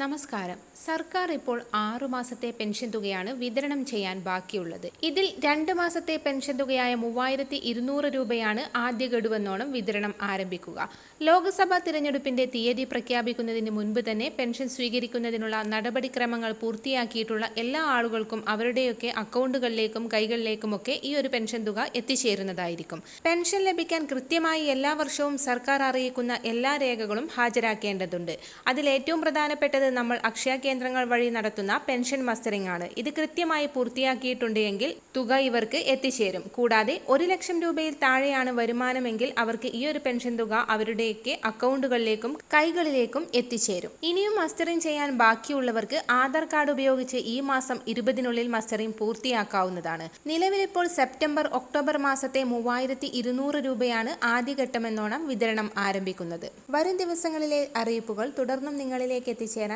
നമസ്കാരം. സർക്കാർ ഇപ്പോൾ ആറു മാസത്തെ പെൻഷൻ തുകയാണ് വിതരണം ചെയ്യാൻ ബാക്കിയുള്ളത്. ഇതിൽ രണ്ട് മാസത്തെ പെൻഷൻ തുകയായ മൂവായിരത്തി ഇരുന്നൂറ് രൂപയാണ് ആദ്യ ഗഡുവെന്നോണം വിതരണം ആരംഭിക്കുക. ലോക്സഭാ തിരഞ്ഞെടുപ്പിന്റെ തീയതി പ്രഖ്യാപിക്കുന്നതിന് മുൻപ് തന്നെ പെൻഷൻ സ്വീകരിക്കുന്നതിനുള്ള നടപടിക്രമങ്ങൾ പൂർത്തിയാക്കിയിട്ടുള്ള എല്ലാ ആളുകൾക്കും അവരുടെയൊക്കെ അക്കൗണ്ടുകളിലേക്കും കൈകളിലേക്കുമൊക്കെ ഈ ഒരു പെൻഷൻ തുക എത്തിച്ചേരുന്നതായിരിക്കും. പെൻഷൻ ലഭിക്കാൻ കൃത്യമായി എല്ലാ വർഷവും സർക്കാർ അറിയിക്കുന്ന എല്ലാ രേഖകളും ഹാജരാക്കേണ്ടതുണ്ട്. അതിൽ ഏറ്റവും പ്രധാനപ്പെട്ടത് നമ്മൾ അക്ഷയ കേന്ദ്രങ്ങൾ വഴി നടത്തുന്ന പെൻഷൻ മസ്റ്ററിംഗ് ആണ് ഇത് കൃത്യമായി പൂർത്തിയാക്കിയിട്ടുണ്ട് എങ്കിൽ തുക ഇവർക്ക് എത്തിച്ചേരും. കൂടാതെ ഒരു ലക്ഷം രൂപയിൽ താഴെയാണ് വരുമാനമെങ്കിൽ അവർക്ക് ഈ ഒരു പെൻഷൻ തുക അവരുടെയൊക്കെ അക്കൗണ്ടുകളിലേക്കും കൈകളിലേക്കും എത്തിച്ചേരും. ഇനിയും മസ്റ്ററിംഗ് ചെയ്യാൻ ബാക്കിയുള്ളവർക്ക് ആധാർ കാർഡ് ഉപയോഗിച്ച് ഈ മാസം ഇരുപതിനുള്ളിൽ മസ്റ്ററിംഗ് പൂർത്തിയാക്കാവുന്നതാണ്. നിലവിലിപ്പോൾ സെപ്റ്റംബർ ഒക്ടോബർ മാസത്തെ മൂവായിരത്തി ഇരുന്നൂറ് രൂപയാണ് ആദ്യഘട്ടമെന്നോണം വിതരണം ആരംഭിക്കുന്നത്. വരും ദിവസങ്ങളിലെ അറിയിപ്പുകൾ തുടർന്നും നിങ്ങളിലേക്ക് എത്തിച്ചേരാൻ